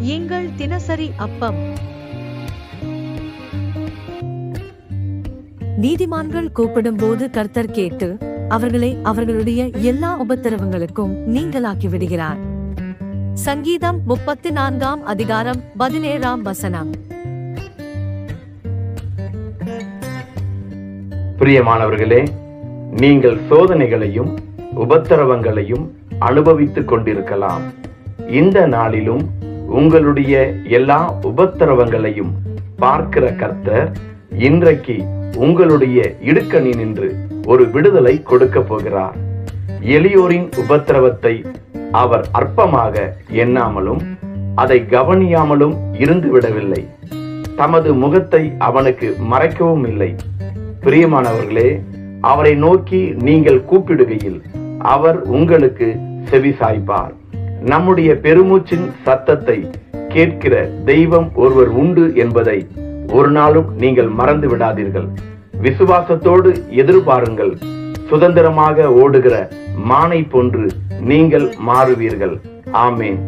எங்கள் தினசரி அப்பம். நீதிமான்கள் கூப்பிடும்போது கர்த்தர் கேட்டு அவர்களை அவர்களுடைய எல்லா உபத்திரவங்களுக்கும் நீங்களாக்கி விடுகிறார். சங்கீதம் முப்பத்தி நான்காம் அதிகாரம் பதினேழாம் வசனம். பிரியமானவர்களே நீங்கள் சோதனைகளையும் உபத்திரவங்களையும் அனுபவித்துக் கொண்டிருக்கலாம். இந்த நாளிலும் உங்களுடைய எல்லா உபத்திரவங்களையும் பார்க்கிற கர்த்தர் இன்றைக்கு உங்களுடைய இடுக்கணி நின்று ஒரு விடுதலை கொடுக்க போகிறார். எளியோரின் உபத்திரவத்தை அவர் அற்பமாக எண்ணாமலும் அதை கவனியாமலும் இருந்து விடவில்லை. தமது முகத்தை அவனுக்கு மறைக்கவும் இல்லை. பிரியமானவர்களே அவரை நோக்கி நீங்கள் கூப்பிடுகையில் அவர் உங்களுக்கு செவி சாய்ப்பார் நம்முடைய பெருமூச்சின் சத்தத்தை கேட்கிற தெய்வம் ஒருவர் உண்டு என்பதை ஒரு நாளும் நீங்கள் மறந்து விடாதீர்கள். விசுவாசத்தோடு எதிர்பாருங்கள். சுதந்திரமாக ஓடுகிற மானை போன்று நீங்கள் மாறுவீர்கள். ஆமேன்.